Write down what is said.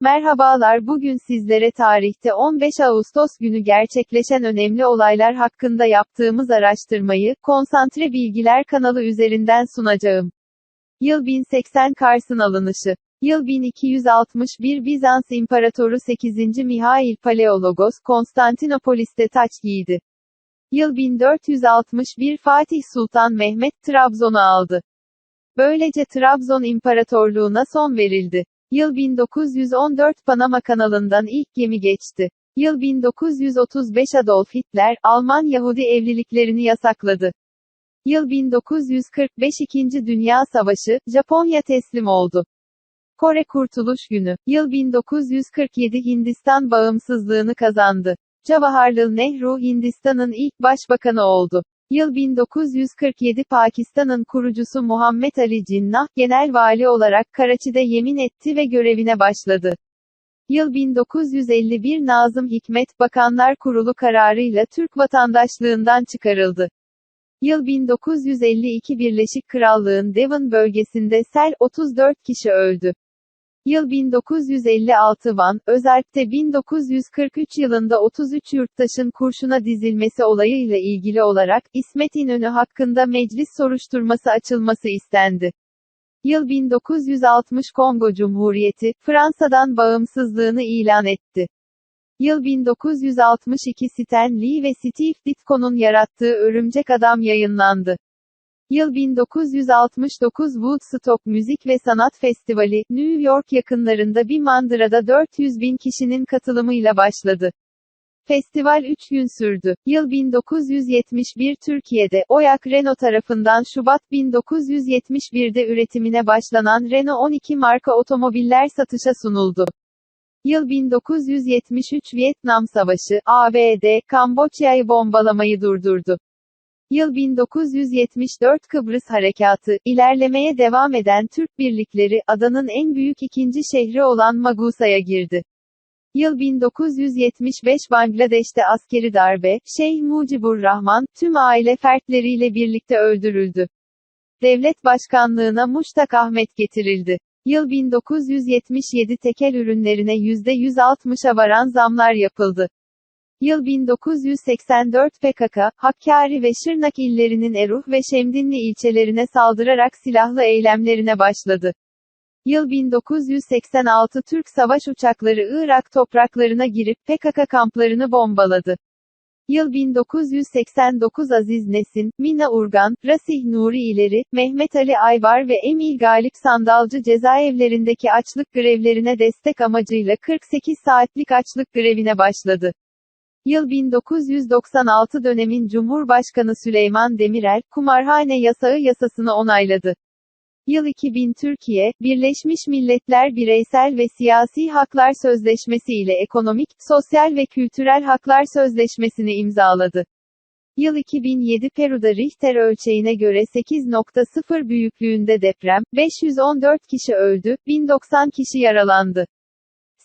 Merhabalar bugün sizlere tarihte 15 Ağustos günü gerçekleşen önemli olaylar hakkında yaptığımız araştırmayı, Konsantre Bilgiler kanalı üzerinden sunacağım. Yıl 1080 Kars'ın alınışı. Yıl 1261 Bizans İmparatoru 8. Mihail Paleologos, Konstantinopolis'te taç giydi. Yıl 1461 Fatih Sultan Mehmet Trabzon'u aldı. Böylece Trabzon İmparatorluğu'na son verildi. Yıl 1914 Panama kanalından ilk gemi geçti. Yıl 1935 Adolf Hitler, Alman Yahudi evliliklerini yasakladı. Yıl 1945 İkinci Dünya Savaşı, Japonya teslim oldu. Kore Kurtuluş Günü, yıl 1947 Hindistan bağımsızlığını kazandı. Jawaharlal Nehru Hindistan'ın ilk başbakanı oldu. Yıl 1947 Pakistan'ın kurucusu Muhammed Ali Cinnah, genel vali olarak Karaçi'de yemin etti ve görevine başladı. Yıl 1951 Nazım Hikmet, Bakanlar Kurulu kararıyla Türk vatandaşlığından çıkarıldı. Yıl 1952 Birleşik Krallığın Devon bölgesinde sel, 34 kişi öldü. Yıl 1956 Van, Özalp'te 1943 yılında 33 yurttaşın kurşuna dizilmesi olayıyla ilgili olarak, İsmet İnönü hakkında meclis soruşturması açılması istendi. Yıl 1960 Kongo Cumhuriyeti, Fransa'dan bağımsızlığını ilan etti. Yıl 1962 Stan Lee ve Steve Ditko'nun yarattığı Örümcek Adam yayınlandı. Yıl 1969 Woodstock Müzik ve Sanat Festivali, New York yakınlarında bir mandırada 400 bin kişinin katılımıyla başladı. Festival 3 gün sürdü. Yıl 1971 Türkiye'de, OYAK Renault tarafından Şubat 1971'de üretimine başlanan Renault 12 marka otomobiller satışa sunuldu. Yıl 1973 Vietnam Savaşı, ABD, Kamboçya'yı bombalamayı durdurdu. Yıl 1974 Kıbrıs Harekatı, ilerlemeye devam eden Türk birlikleri, adanın en büyük ikinci şehri olan Magusa'ya girdi. Yıl 1975 Bangladeş'te askeri darbe, Şeyh Mucibur Rahman, tüm aile fertleriyle birlikte öldürüldü. Devlet başkanlığına Muştak Ahmet getirildi. Yıl 1977 tekel ürünlerine %160'a varan zamlar yapıldı. Yıl 1984 PKK, Hakkari ve Şırnak illerinin Eruh ve Şemdinli ilçelerine saldırarak silahlı eylemlerine başladı. Yıl 1986 Türk savaş uçakları Irak topraklarına girip PKK kamplarını bombaladı. Yıl 1989 Aziz Nesin, Mina Urgan, Rasih Nuri İleri, Mehmet Ali Aybar ve Emil Galip Sandalcı cezaevlerindeki açlık grevlerine destek amacıyla 48 saatlik açlık grevine başladı. Yıl 1996 dönemin Cumhurbaşkanı Süleyman Demirel, kumarhane yasağı yasasını onayladı. Yıl 2000 Türkiye, Birleşmiş Milletler Bireysel ve Siyasi Haklar Sözleşmesi ile Ekonomik, Sosyal ve Kültürel Haklar Sözleşmesini imzaladı. Yıl 2007 Peru'da Richter ölçeğine göre 8.0 büyüklüğünde deprem, 514 kişi öldü, 1090 kişi yaralandı.